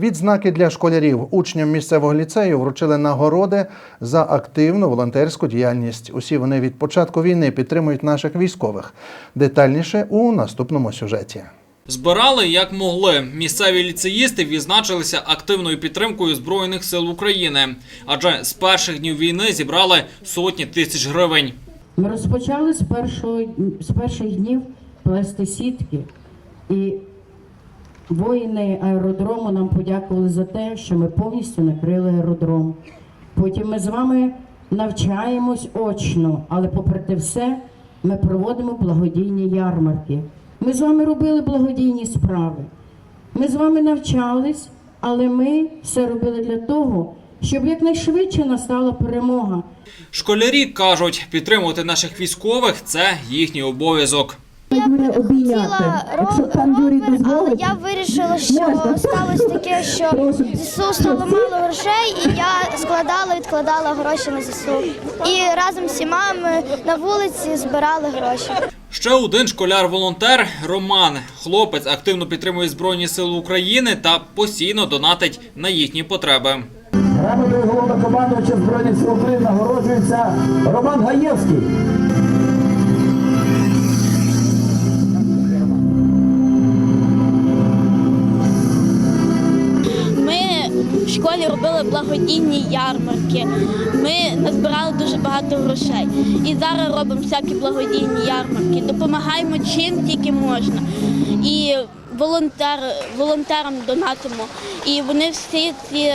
Відзнаки для школярів учням місцевого ліцею вручили нагороди за активну волонтерську діяльність. Усі вони від початку війни підтримують наших військових. Детальніше у наступному сюжеті. Збирали як могли. Місцеві ліцеїсти відзначилися активною підтримкою Збройних сил України, адже з перших днів війни зібрали сотні тисяч гривень. Ми розпочали з, першого, з перших днів плести сітки, і воїни аеродрому нам подякували за те, що ми повністю накрили аеродром. Потім ми з вами навчаємось очно, але попри те все, ми проводимо благодійні ярмарки. Ми з вами робили благодійні справи. Ми з вами навчались, але ми все робили для того, щоб якнайшвидше настала перемога. Школярі кажуть, підтримувати наших військових це їхній обов'язок. Я б не хотіла ромер, але я вирішила, що сталося таке, що ЗСУ стало мало грошей, і я складала, відкладала гроші на ЗСУ. І разом з всіма ми на вулиці збирали гроші. Ще один школяр-волонтер Роман. Хлопець активно підтримує Збройні Сили України та постійно донатить на їхні потреби. Грамотою головнокомандувача Збройних сил України нагороджується Роман Гаєвський. Школі робили благодійні ярмарки. Ми назбирали дуже багато грошей. І зараз робимо всякі благодійні ярмарки. Допомагаємо чим тільки можна. І волонтер, волонтерам донатимо. І вони всі ці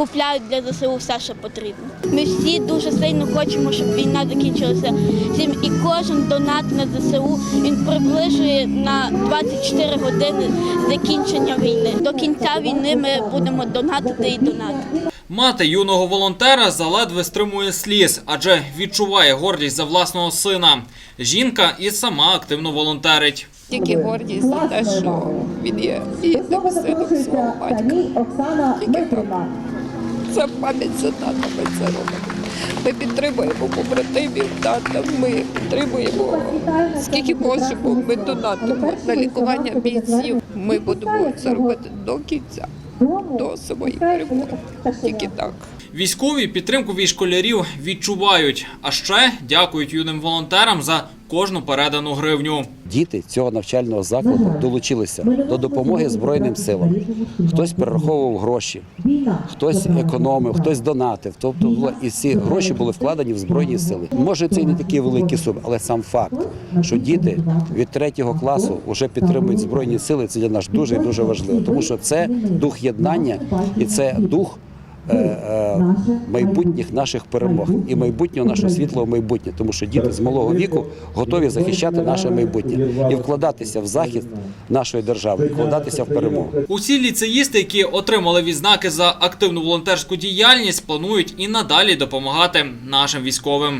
купляють для ЗСУ все, що потрібно. Ми всі дуже сильно хочемо, щоб війна закінчилася. Всім і кожен донат на ЗСУ він приближує на 24 години закінчення війни. До кінця війни ми будемо донатити і донатити. Мати юного волонтера заледве стримує сліз, адже відчуває гордість за власного сина. Жінка і сама активно волонтерить. Тільки гордість за те, що він є рідним сином свого батька. Оксана Тільки так. Дмитрівна. Це пам'ять за тата, ми це робимо. Ми підтримуємо побратимів тата, ми підтримуємо скільки можемо, ми донатимо на лікування бійців. Ми будемо це робити до кінця, до самої перемоги. Тільки так. Військові підтримку від школярів відчувають, а ще дякують юним волонтерам за кожну передану гривню. Діти цього навчального закладу долучилися до допомоги Збройним силам. Хтось перераховував гроші, хтось економив, хтось донатив. Тобто і ці гроші були вкладені в збройні сили. Може, це і не такі великі суми, але сам факт, що діти від третього класу вже підтримують збройні сили, це для нас дуже і дуже важливо, тому що це дух єднання і це дух. Е, е, майбутніх наших перемог і майбутнього нашого світлого майбутнє, тому що діти з малого віку готові захищати наше майбутнє і вкладатися в захист нашої держави, вкладатися в перемогу. Усі ліцеїсти, які отримали відзнаки за активну волонтерську діяльність, планують і надалі допомагати нашим військовим.